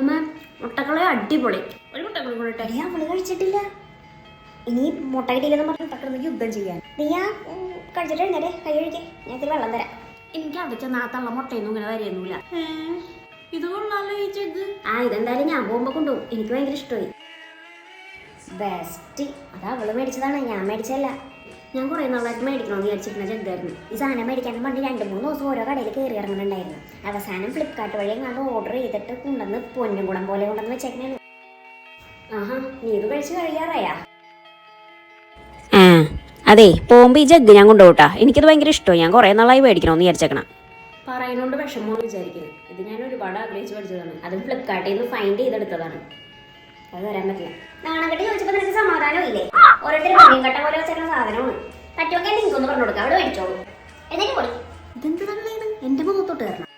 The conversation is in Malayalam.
അമ്മ മുട്ടക്കള അടിപൊളി. ഒരു മുട്ടക്കളി കൊണ്ടിട്ട് ഞാൻ അവൾ കഴിച്ചിട്ടില്ല? ഇനി മുട്ട കിട്ടിയില്ലെന്ന് പറഞ്ഞ് മുട്ടക്കിടന്ന് യുദ്ധം ചെയ്യാൻ. നീ ആ കഴിച്ചിട്ട് എഴുന്നേരെ കൈ കഴിക്കേ ഞാൻ ഇത്തിരി വെള്ളം തരാം. എനിക്ക് അവിടെ ചെന്ന് ആ തള്ള മുട്ടയൊന്നും ഇങ്ങനെ വരെയൊന്നുമില്ല. ഇത് കൊള്ളാലോ ഈ ആ ഇതെന്തായാലും ഞാൻ പോകുമ്പോ കൊണ്ടുപോകും. എനിക്ക് ഭയങ്കര ഇഷ്ടമായി. ബെസ്റ്റ് അത് അവൾ മേടിച്ചതാണ്. ഞാൻ മേടിച്ചല്ല ഞാൻ കുറേ നാളായിട്ട് മേടിക്കണമെന്ന് വിചാരിച്ചിരുന്ന ചെറുതായിരുന്നു. ഈ സാധനം മേടിക്കാൻ വേണ്ടി രണ്ട് മൂന്ന് ദിവസം ഓരോ കടയിൽ കയറി ഇറങ്ങുന്നുണ്ടായിരുന്നു. അവസാനം ഫ്ലിപ്കാർട്ട് വഴി എങ്ങാണ്ട് ഓർഡർ ചെയ്തിട്ട് കൊണ്ടുവന്ന് പൊന്നും കുടം പോലെ കൊണ്ടുവന്ന് വെച്ചേക്കണേ ആഹാ നീ ഇത് കഴിച്ച് കഴിയാറായാ? അതെ പോകുമ്പോ ഈ ജഗ് ഞാൻ കൊണ്ടുപോട്ടാ. എനിക്കത് ഭയങ്കര ഇഷ്ടമാണ് ഞാൻ കുറെ നാളായി മേടിക്കണമെന്ന് വിചാരിച്ചേക്കണം. പറയുന്നോണ്ട് വിഷമം വിചാരിക്കുന്നു ഇത് ഞാൻ ഒരുപാട് ആഗ്രഹിച്ച് പഠിച്ചതാണ്. അതും ഫ്ലിപ്കാർട്ടിൽ നിന്ന് ഫൈൻഡ് ചെയ്തെടുത്തതാണ്. അത് വരാൻ പറ്റില്ല. നാണക്കെട്ട് ചോദിച്ചപ്പോൾ നിനക്ക് സമാധാനം ഓരോരുത്തരും സാധനമാണ്. പറഞ്ഞു കൊടുക്കാം അവിടെ മേടിച്ചോളൂ. എന്നിട്ട് എന്റെ മുഖത്തോട്ട് കയറണം.